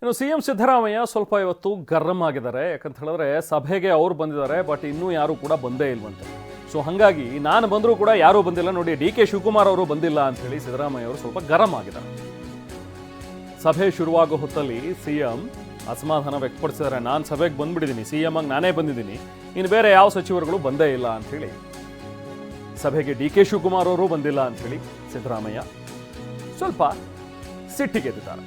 ಇನ್ನು C M Siddaramaiah ಸ್ವಲ್ಪ ಇವತ್ತು ಗರಂ ಆಗಿದ್ದಾರೆ. ಯಾಕಂತ ಹೇಳಿದ್ರೆ ಸಭೆಗೆ ಅವ್ರು ಬಂದಿದ್ದಾರೆ ಬಟ್ ಇನ್ನೂ ಯಾರು ಕೂಡ ಬಂದೇ ಇಲ್ವಂತೆ. ಸೊ ಹಾಗಾಗಿ ನಾನು ಬಂದರೂ ಕೂಡ ಯಾರೂ ಬಂದಿಲ್ಲ. ನೋಡಿ, ಡಿ ಕೆ ಶಿವಕುಮಾರ್ ಅವರು ಬಂದಿಲ್ಲ ಅಂತ ಹೇಳಿ ಸಿದ್ದರಾಮಯ್ಯ ಅವರು ಸ್ವಲ್ಪ ಗರಂ ಆಗಿದ್ದಾರೆ. ಸಭೆ ಶುರುವಾಗೋ ಹೊತ್ತಲ್ಲಿ ಸಿ ಎಂ ಅಸಮಾಧಾನ ವ್ಯಕ್ತಪಡಿಸಿದ್ದಾರೆ. ನಾನು ಸಭೆಗೆ ಬಂದ್ಬಿಟ್ಟಿದ್ದೀನಿ. ಸಿ ಎಂ ಆಗಿ ನಾನೇ ಬಂದಿದ್ದೀನಿ. ಇನ್ನು ಬೇರೆ ಯಾವ ಸಚಿವರುಗಳು ಬಂದೇ ಇಲ್ಲ ಅಂತ ಹೇಳಿ. ಸಭೆಗೆ ಡಿ ಕೆ ಶಿವಕುಮಾರ್ ಅವರು ಬಂದಿಲ್ಲ ಅಂತ ಹೇಳಿ ಸಿದ್ದರಾಮಯ್ಯ ಸ್ವಲ್ಪ ಸಿಟ್ಟಿಗೆದ್ದಿದ್ದಾರೆ.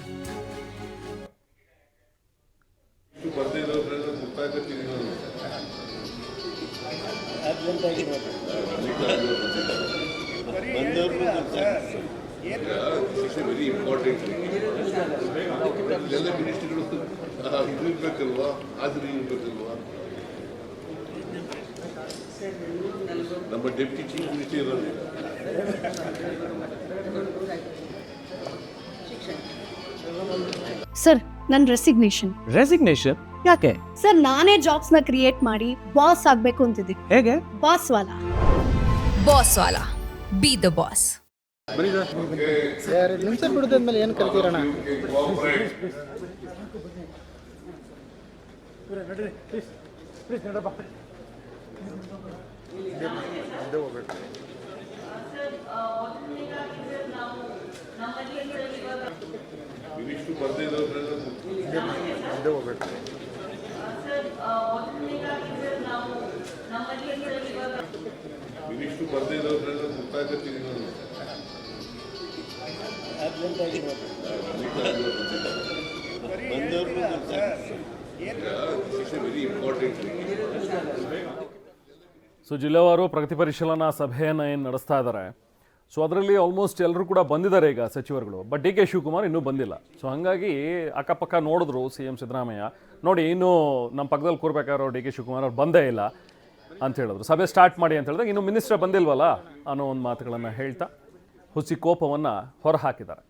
ವೆರಿ ಇಂಪಾರ್ಟೆಂಟ್ ಎಲ್ಲ ಮಿನಿಸ್ಟ್ರಿಗಳು ಇರ್ಬೇಕಲ್ವಾ ಆದರೆ ಇರ್ಬೇಕಲ್ವಾ ನಮ್ಮ ಡೆಪ್ಟಿ ಚೀಫ್ ಮಿನಿಸ್ಟರ್ ಸರ್ ನನ್ನ ರೆಸಿಗ್ನೇಷನ್ ರೆಸಿಗ್ನೇಷನ್ ಯಾಕೆ? ಸರ್ ನಾನೇ ಜಾಬ್ಸ್ನ ಕ್ರಿಯೇಟ್ ಮಾಡಿ ಬಾಸ್ ಆಗ್ಬೇಕು ಅಂತಿದ್ದೀನಿ. ಹೇಗೆ? ಬಾಸ್ ವಾಲ. ಬಾಸ್ ವಾಲಾ. ಬಿ ದ ಬಾಸ್ ಸರ್ ನಿಮಿಷ ಬಿಡೋದ್ಮೇಲೆ ಏನು ಕಲ್ತೀರಣ ಗೊತ್ತಾಗತ್ತೀನಿ ನಾನು ಸೊ ಜಿಲ್ಲೆವಾರು ಪ್ರಗತಿ ಪರಿಶೀಲನಾ ಸಭೆಯನ್ನು ಏನು ನಡೆಸ್ತಾ ಇದ್ದಾರೆ ಸೊ ಅದರಲ್ಲಿ ಆಲ್ಮೋಸ್ಟ್ ಎಲ್ಲರೂ ಕೂಡ ಬಂದಿದ್ದಾರೆ ಈಗ ಸಚಿವರುಗಳು. ಬಟ್ ಡಿ ಕೆ ಶಿವಕುಮಾರ್ ಇನ್ನೂ ಬಂದಿಲ್ಲ. ಸೊ ಹಾಗಾಗಿ ಅಕ್ಕಪಕ್ಕ ನೋಡಿದ್ರು ಸಿ ಎಂ ಸಿದ್ದರಾಮಯ್ಯ. ನೋಡಿ, ಇನ್ನೂ ನಮ್ಮ ಪಕ್ಕದಲ್ಲಿ ಕೂರ್ಬೇಕಾದ್ರು ಡಿ ಕೆ ಶಿವಕುಮಾರ್ ಅವ್ರು ಬಂದೇ ಇಲ್ಲ ಅಂತ ಹೇಳಿದ್ರು. ಸಭೆ ಸ್ಟಾರ್ಟ್ ಮಾಡಿ ಅಂತ ಹೇಳಿದಾಗ ಇನ್ನು ಮಿನಿಸ್ಟರ್ ಬಂದಿಲ್ವಲ್ಲ ಅನ್ನೋ ಒಂದು ಮಾತುಗಳನ್ನು ಹೇಳ್ತಾ ಹುಸಿ ಕೋಪವನ್ನು ಹೊರಹಾಕಿದ್ದಾರೆ.